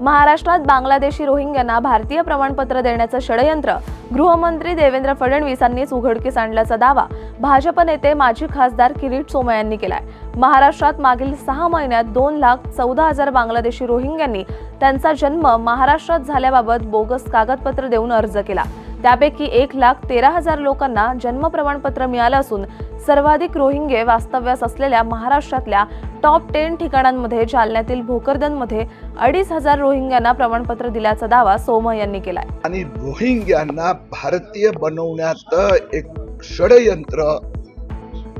महाराष्ट्रात बांगलादेशी रोहिंग्यांना भारतीय प्रमाणपत्र देण्याचं षडयंत्र. गृहमंत्री देवेंद्र फडणवीस यांनीच उघडकीस आणल्याचा दावा भाजप नेते माजी खासदार किरीट सोमय यांनी केलाय. महाराष्ट्रात मागील सहा महिन्यात दोन लाख चौदा हजार बांगलादेशी रोहिंग्यांनी त्यांचा जन्म महाराष्ट्रात झाल्याबाबत बोगस कागदपत्र देऊन अर्ज केला. त्यापैकी एक लाख तेरा हजार लोकांना जन्म प्रमाणपत्र मिळालं असून सर्वाधिक रोहिंगे वास्तव्यास असलेल्या महाराष्ट्रातल्या टॉप टेन ठिकाणांमध्ये जालन्यातील भोकरदनमध्ये अडीच हजार रोहिंग्यांना प्रमाणपत्र दिल्याचा दावा सोमय यांनी केलाय. आणि रोहिंग्यांना भारतीय बनवण्यात एक षडयंत्र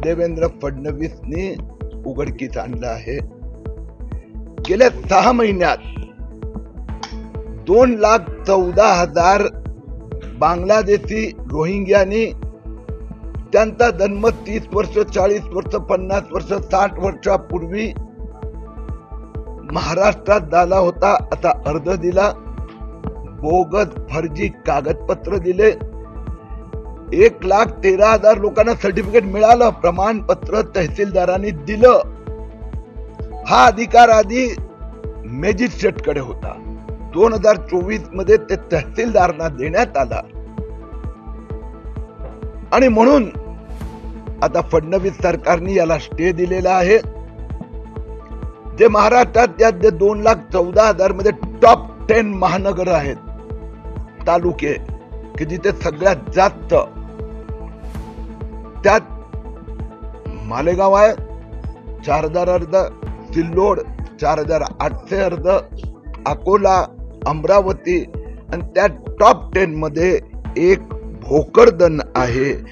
देवेंद्र फडणवीसनी उघडकीस आणलं आहे. गेल्या सहा महिन्यात दोन लाख चौदा हजार बांगलादेशी रोहिंग्यानी त्यांचा जन्म तीस वर्ष चाळीस वर्ष पन्नास वर्ष साठ वर्षापूर्वी महाराष्ट्रात झाला होता. असा अर्ज दिला. बोगस फर्जी कागदपत्र दिले. एक लाख तेरा हजार लोकांना सर्टिफिकेट मिळालं. प्रमाणपत्र तहसीलदारांनी दिलं. हा अधिकार आधी मॅजिस्ट्रेटकडे होता. दोन हजार चोवीसमध्ये ते तहसीलदारांना देण्यात आला. आणि म्हणून आता फडणवीस सरकारने याला स्टे दिलेला आहे. जे महाराष्ट्रात त्यात जे दोन लाख चौदा हजारमध्ये टॉप टेन महानगर आहेत तालुके की जिथे सगळ्यात जास्त त्यात मालेगाव आहे चार हजार अर्ध सिल्लोड चार हजार आठशे अर्ध अकोला अमरावती. आणि त्या टॉप टेनमध्ये एक भोकरदन आहे.